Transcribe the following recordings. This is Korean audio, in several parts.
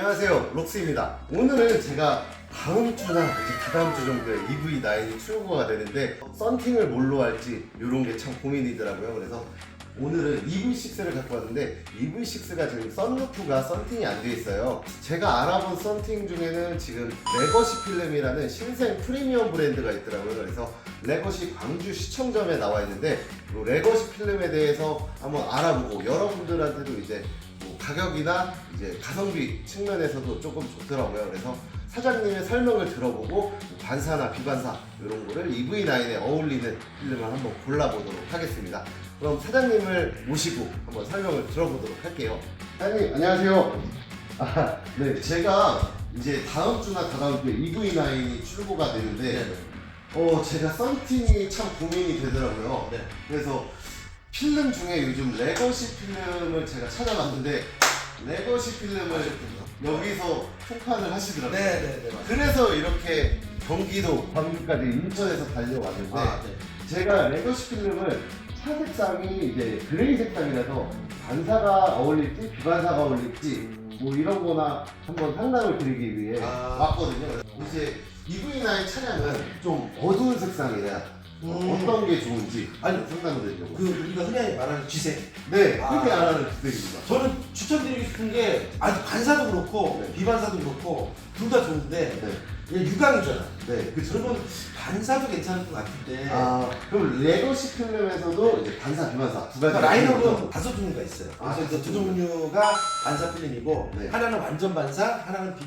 안녕하세요. 록스입니다. 오늘은 제가 다음 주나 이제 그 다다음 주 정도에 EV9이 출고가 되는데 썬팅을 뭘로 할지 이런 게 참 고민이더라고요. 그래서 오늘은 EV6를 갖고 왔는데 EV6가 지금 썬루프가 썬팅이 안 돼 있어요. 제가 알아본 썬팅 중에는 지금 레거시 필름이라는 신생 프리미엄 브랜드가 있더라고요. 그래서 레거시 광주 시청점에 나와 있는데 이 레거시 필름에 대해서 한번 알아보고 여러분들한테도 이제 뭐 가격이나 이제 가성비 측면에서도 조금 좋더라고요. 그래서 사장님의 설명을 들어보고 반사나 비반사 이런 거를 EV9에 어울리는 필름을 한번 골라보도록 하겠습니다. 그럼 사장님을 모시고 한번 설명을 들어보도록 할게요. 사장님 안녕하세요. 아, 네, 제가 이제 다음 주나 다다음 주에 EV9이 출고가 되는데 어 제가 썬팅이 참 고민이 되더라고요. 네. 그래서 필름 중에 요즘 레거시 필름을 제가 찾아봤는데 레거시 필름을 여기서 통판을 하시더라고요. 네, 네, 네. 그래서 이렇게 경기도 광주까지 인천에서 달려왔는데 아, 네. 제가 레거시 필름을 차 색상이 이제 그레이 색상이라서 반사가 어울릴지 비반사가 어울릴지 뭐 이런 거나 한번 상담을 드리기 위해 아. 왔거든요. 이제 EV9 차량은 좀 어두운 색상이라 음. 어떤 게 좋은지 아니, 상담을 드리려고. 그 우리가 흔히 말하는 쥐색. 네, 아. 그렇게 안 하는 주택입니다. 저는 추천드리고 싶은 게 아주 반사도 그렇고 네. 비반사도 그렇고 둘 다 좋은데 네, 얘 유광이잖아. 네, 그쵸. 그러면 반사도 괜찮을 것 같은데 아, 그럼 레거시 필름에서도 이제 반사, 비반사 두 가지. 그러니까 라인업은 다섯 종류가 있어요. 아, 그래서 두 종류가 반사 필름이고 네. 하나는 완전 반사, 하나는 비,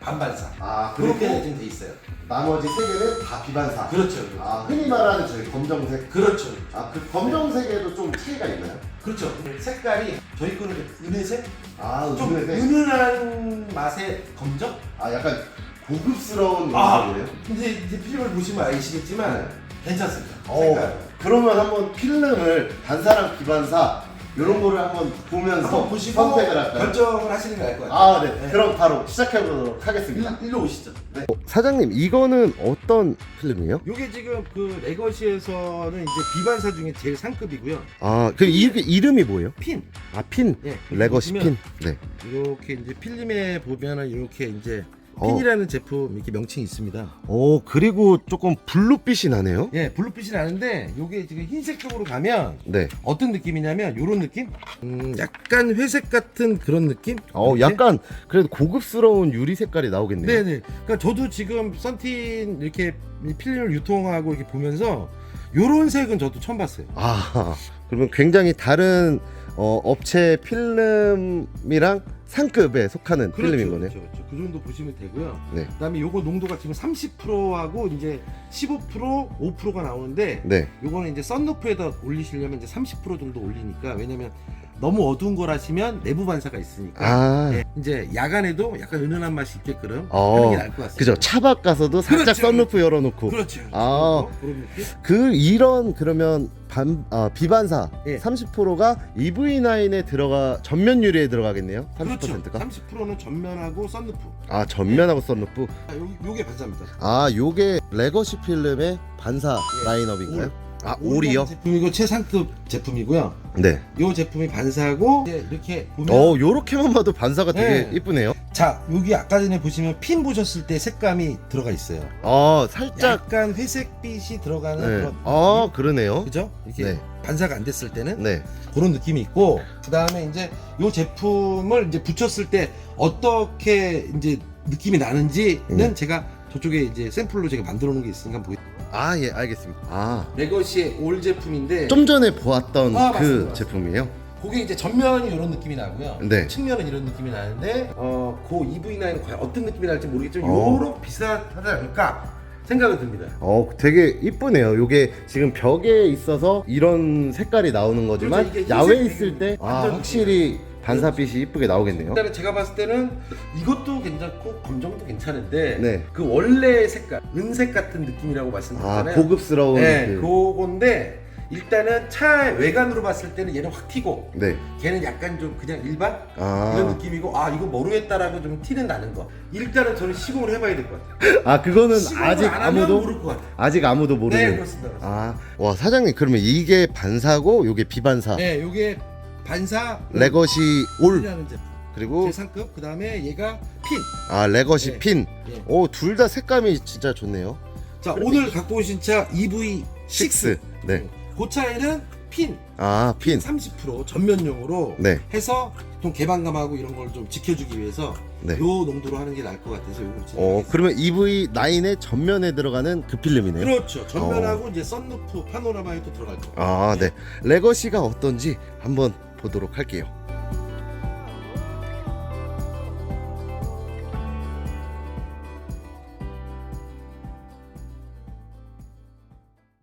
반반사. 아, 그리고 그렇게 지금 돼 있어요. 나머지 세 개는 다 비반사. 그렇죠. 아, 흔히 말하는 저희 검정색. 그렇죠. 아, 그 검정색에도 좀 차이가 있나요? 그렇죠. 색깔이 저희 거는 은혜색? 아, 좀 은은색. 은은한 맛의 검정? 아, 약간 고급스러운 아, 음색이에요. 근데 이제 필름을 보시면 아시겠지만 괜찮습니다. 어, 색깔. 그러면 한번 필름을 반사랑 비반사 이런 거를 한번 보면서 한번 보시고 선택을 할까요? 결정을 하시는 게 나을 것 같아요. 아, 네. 네. 그럼 바로 시작해 보도록 하겠습니다. 일- 일로 오시죠. 네. 사장님, 이거는 어떤 필름이에요? 요게 지금 그 레거시에서는 이제 비반사 중에 제일 상급이고요. 아, 그 이, 이름이 뭐예요? 핀. 아, 핀. 예. 레거시 보시면 핀. 네. 이렇게 이제 필름에 보면은 이렇게 이제 어. 핀이라는 제품 이렇게 명칭이 있습니다. 오, 그리고 조금 블루빛이 나네요. 예, 블루빛이 나는데 요게 지금 흰색 쪽으로 가면 네. 어떤 느낌이냐면 요런 느낌? 음, 약간 회색 같은 그런 느낌? 어, 이렇게? 약간 그래도 고급스러운 유리 색깔이 나오겠네요. 네네. 그러니까 저도 지금 썬틴 이렇게 필름을 유통하고 이렇게 보면서 요런 색은 저도 처음 봤어요. 아, 그러면 굉장히 다른 어, 업체 필름이랑 상급에 속하는 필름인 거네요. 그렇죠, 그렇죠. 그 정도 보시면 되고요. 네. 그다음에 요거 농도가 지금 30%하고 이제 15% 5%가 나오는데 네. 요거는 이제 썬루프에다 올리시려면 이제 30% 정도 올리니까 왜냐면 너무 어두운 걸 하시면 내부 반사가 있으니까 아, 네, 이제 야간에도 약간 은은한 맛이 있게끔 어, 하는 게 나을 것 같습니다. 그죠. 차박 가서도 살짝 그렇죠. 썬루프 열어놓고. 그렇죠. 아. 그런 느낌? 그 이런 그러면 반 아, 비반사 예. 30%가 EV9에 들어가 전면 유리에 들어가겠네요. 30%가. 그렇죠. 30%는 전면하고 썬루프. 아 전면하고 썬루프. 아, 요, 요게 반사입니다. 아 요게 레거시 필름의 반사 예. 라인업인가요? 아 올이요? 제품 이거 최상급 제품이고요. 네. 요 제품이 반사고 이제 이렇게 보면 어 요렇게만 봐도 반사가 되게 네. 이쁘네요. 자 여기 아까 전에 보시면 핀 보셨을 때 색감이 들어가 있어요. 아 살짝. 약간 회색빛이 들어가는 네. 그런 아 그러네요. 그죠? 이렇게 네. 반사가 안 됐을 때는 네. 그런 느낌이 있고 그 다음에 이제 요 제품을 이제 붙였을 때 어떻게 이제 느낌이 나는지는 네. 제가 저쪽에 이제 샘플로 제가 만들어 놓은 게 있으니까 보여. 아 예 알겠습니다. 아. 레거시의 올 제품인데 좀 전에 보았던 아, 그 맞습니다. 제품이에요. 그게 이제 전면이 이런 느낌이 나고요. 네. 측면은 이런 느낌이 나는데 어, 그 EV9은 과연 어떤 느낌이 날지 모르겠지만 어. 요런 비슷하지 않을까 생각이 듭니다. 어 되게 이쁘네요. 요게 지금 벽에 있어서 이런 색깔이 나오는 거지만 그렇죠, 이게 야외에 흰색 있을 때 아, 완전 확실히 반사빛이 이쁘게 나오겠네요. 일단은 제가 봤을 때는 이것도 괜찮고 검정도 괜찮은데 네. 그 원래 색깔 은색 같은 느낌이라고 아 말씀드렸잖아요. 고급스러운 네, 그. 그건데 일단은 차 외관으로 봤을 때는 얘는 확 튀고 네. 걔는 약간 좀 그냥 일반 아. 이런 느낌이고 아 이거 뭐로 했다라고 좀 티는 나는 거. 일단은 저는 시공을 해봐야 될 것 같아요. 아 그거는 시공을 아직 안 하면 아무도 모를 것 같아요. 아직 아무도 모르는. 네 그렇습니다. 그렇습니다. 아, 와 사장님 그러면 이게 반사고 요게 비반사. 네, 요게 반사 레거시 올. 이라는 제품. 그리고 최상급 그 다음에 얘가 핀. 아 레거시 네. 핀. 예. 오 둘 다 색감이 진짜 좋네요. 자 오늘 갖고 오신 차 EV6. 6. 네. 그 차에는 핀 아 핀. 30% 전면용으로 네. 해서 좀 개방감하고 이런 걸 좀 지켜주기 위해서 네. 요 농도로 하는 게 나을 것 같아서 요걸 어 진행하겠습니다. 그러면 EV9의 전면에 들어가는 그 필름이네요. 그렇죠. 전면하고 이제 썬루프 파노라마에 또 들어갈 거. 아 네. 레거시가 어떤지 한번 보도록 할게요.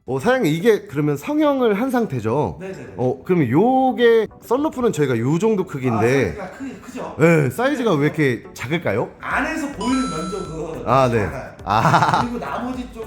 어 사장님 이게 그러면 성형을 한 상태죠? 네네. 어 그러면 요게 썬루프는 저희가 요 정도 크기인데 아, 크, 크죠. 네, 사이즈가 왜 이렇게 작을까요? 안에서 보이는 면적은 아, 네. 작아요. 아, 그리고 나머지 쪽은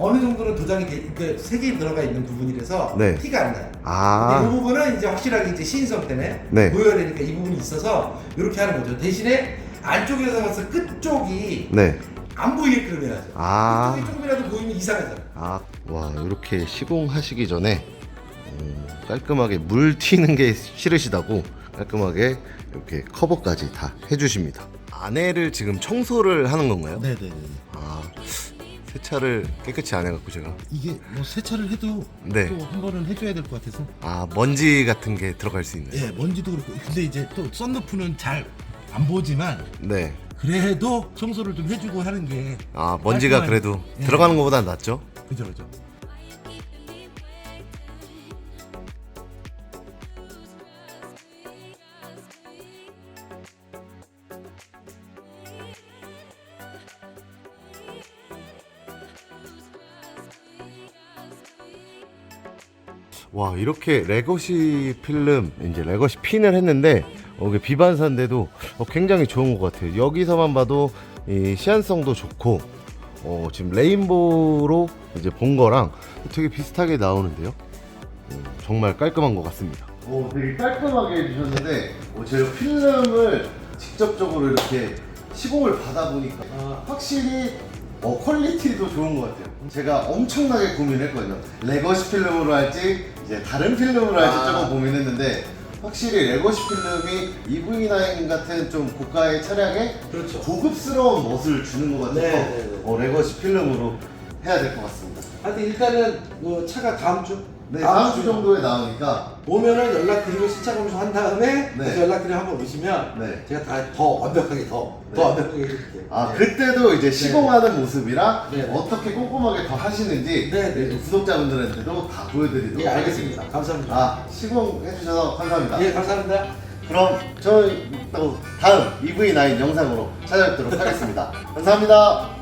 어느 정도는 도장이 돼- 그 색이 들어가 있는 부분이라서 네. 티가 안 나요. 근데 이 아, 부분은 이제 확실하게 이제 시인성 때문에 네. 보여야 되니까 이 부분이 있어서 이렇게 하는 거죠. 대신에 안쪽에서 봐서 끝 쪽이 네. 안 보이게끔 해야죠. 아. 끝쪽이 조금이라도 보이면 이상하잖아요. 아, 와, 이렇게 시공하시기 전에 음, 깔끔하게 물 튀는 게 싫으시다고 깔끔하게 이렇게 커버까지 다 해주십니다. 안에를 지금 청소를 하는 건가요? 네네네. 아, 세차를 깨끗이 안 해갖고 제가. 이게 뭐 세차를 해도 네. 또 한 번은 해줘야 될 것 같아서. 아, 먼지 같은 게 들어갈 수 있는. 예, 먼지도 그렇고. 근데 이제 또 썬루프는 잘 안 보지만 네. 그래도 청소를 좀 해주고 하는 게 아, 먼지가 깔끔한- 그래도 예. 들어가는 것보다 낫죠? 그죠 그죠. 와 이렇게 레거시 필름 이제 레거시 핀을 했는데 어, 이게 비반사인데도 어, 굉장히 좋은 것 같아요 여기서만 봐도 이 시안성도 좋고 어, 지금 레인보우로 이제 본 거랑 되게 비슷하게 나오는데요 음, 정말 깔끔한 것 같습니다 오 되게 깔끔하게 해주셨는데 어, 제가 필름을 직접적으로 이렇게 시공을 받아 보니까 아, 확실히 어, 퀄리티도 좋은 것 같아요. 제가 엄청나게 고민했거든요. 레거시 필름으로 할지 이제 다른 필름으로 할지 아. 조금 고민했는데 확실히 레거시 필름이 EV9 같은 좀 고가의 차량에 그렇죠. 고급스러운 멋을 주는 것 같아서 네, 네, 네. 어, 레거시 필름으로 해야 될 것 같습니다. 하여튼 일단은 뭐 차가 다음 주 네, 다음 주 정도에 나오니까 오면은 연락 드리고 신차 검수 한 다음에 네. 다시 연락 드리고 한번 오시면 네. 제가 다 더 완벽하게 더, 네. 더 완벽하게 해드릴게요. 아 네. 그때도 이제 시공하는 모습이랑 네, 네. 어떻게 꼼꼼하게 더 하시는지 네, 네. 구독자분들한테도 다 보여드리도록 예 알겠습니다. 감사합니다. 아 시공해 주셔서 감사합니다. 예 감사합니다. 그럼 저희 또 다음 EV9 영상으로 찾아뵙도록 하겠습니다. 감사합니다.